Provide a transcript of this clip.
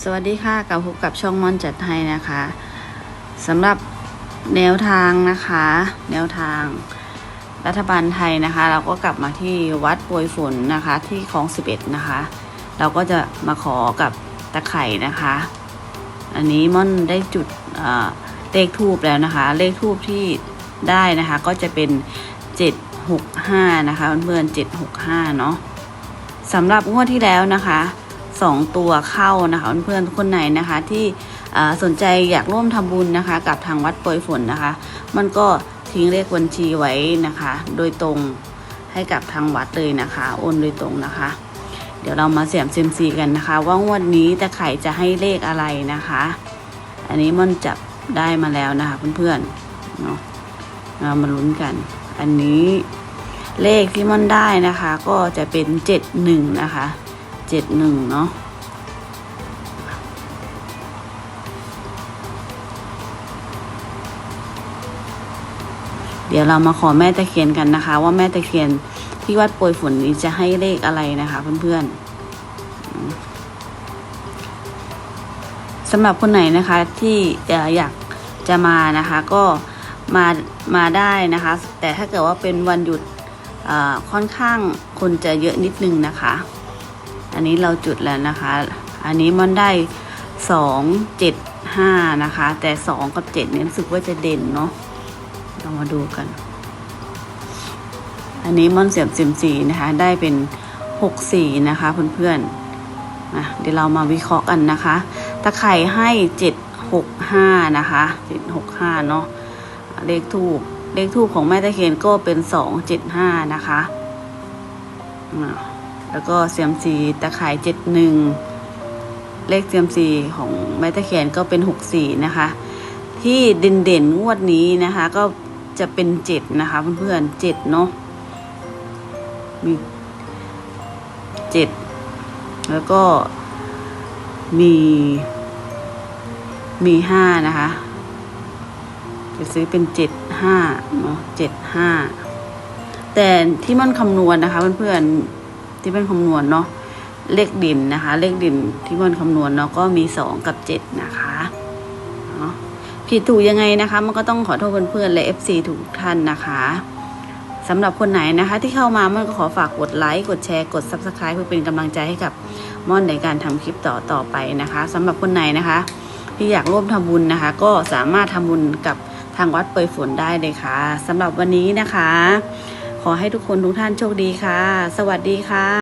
สวัสดีค่ะกับพบกับช่องม่อนจัดให้นะคะสำหรับแนวทางนะคะ แนวทางรัฐบาลไทยนะคะ เราก็กลับมาที่วัดโปรยฝนนะคะที่คลอง11นะคะ เราก็จะมาขอกับตะไคร่นะคะ อันนี้ม่อนได้จุดเเลขทูบแล้วนะคะ เลขทูบที่ได้นะคะก็จะเป็น765นะคะเพื่อนๆ765เนาะสำหรับงวดที่แล้วนะคะ สองตัวเข้านะคะเพื่อนๆคนไหนนะคะที่สนใจอยากร่วมทำบุญนะคะ กับทางวัดโปรยฝนนะคะ มันก็ทิ้งเลขบัญชีไว้นะคะ โดยตรงให้กับทางวัดเลยนะคะโอนโดยตรงนะคะ เดี๋ยวเรามาเสี่ยมเซยมซีกันนะคะ ว่างวดนี้ตะไข่จะให้เลขอะไรนะคะ อันนี้มันจับได้มาแล้วนะคะเพื่อนๆเนาะเรามาลุ้นกัน อันนี้เลขที่มันได้นะคะ ก็จะเป็นเจ็ดหนึ่งนะคะ เจ็ดหนึ่งเนาะเดี๋ยวเรามาขอแม่ตะเคียนกันนะคะ ว่าแม่ตะเคียนที่วัดโปรยฝนนี้จะให้เลขอะไรนะคะ เพื่อนๆสำหรับคนไหนนะคะที่อยากจะมานะคะก็มามาได้นะคะ แต่ถ้าเกิดว่าเป็นวันหยุดค่อนข้างคนจะเยอะนิดนึงนะคะ อันนี้เราจุดแล้วนะคะ อันนี้มันได้สองเจ็ดห้านะคะ แต่สองกับเจ็ดเนี่ยรู้สึกว่าจะเด่นเนาะเรามาดูกัน อันนี้มอนเสียบเสียมสีนะคะ ได้เป็นหกสี่นะคะเพื่อนๆนะเดี๋ยวเรามาวิเคราะห์กันนะคะตะไคร่ให้เจ็ดหกห้านะคะเจ็ดหกห้าเนาะเลขทูบเลขทูบของแม่ตะเคียนก็เป็นสองเจ็ดห้านะคะอ่า แล้วก็เสียมสีตะไคร่เจ็ดหนึ่งเลขเสียมสีของแม่ตะเคียนก็เป็นหกสี่นะคะ ที่เด่นเด่นงวดนี้นะคะ ก็จะเป็นเจ็ดนะคะเพื่อนๆเจ็ดเนาะมีเจ็ดแล้วก็มีมีห้านะคะ จะซื้อเป็นเจ็ดห้าเนาะเจ็ดห้าแต่ที่มันคำนวณนะคะเพื่อนๆ ที่มันคำนวณเนาะเลขดินนะคะ เลขดินที่มันคำนวณเนาะก็มีสองกับเจ็ดนะคะเนาะผิดถูกยังไงนะคะ มันก็ต้องขอโทษเพื่อนๆและ FC ทุกท่านนะคะสำหรับคนไหนนะคะที่เข้ามาม่อนก็ขอฝากกดไลค์กดแชร์กด Subscribe เพื่อเป็นกำลังใจให้กับม่อนในการทำคลิปต่อต่อไปนะคะสำหรับคนไหนนะคะ ที่อยากร่วมทำบุญนะคะ ก็สามารถทำบุญกับทางวัดเปยฝนได้เลยค่ะสำหรับวันนี้นะคะ ขอให้ทุกคนทุกท่านโชคดีค่ะ สวัสดีค่ะ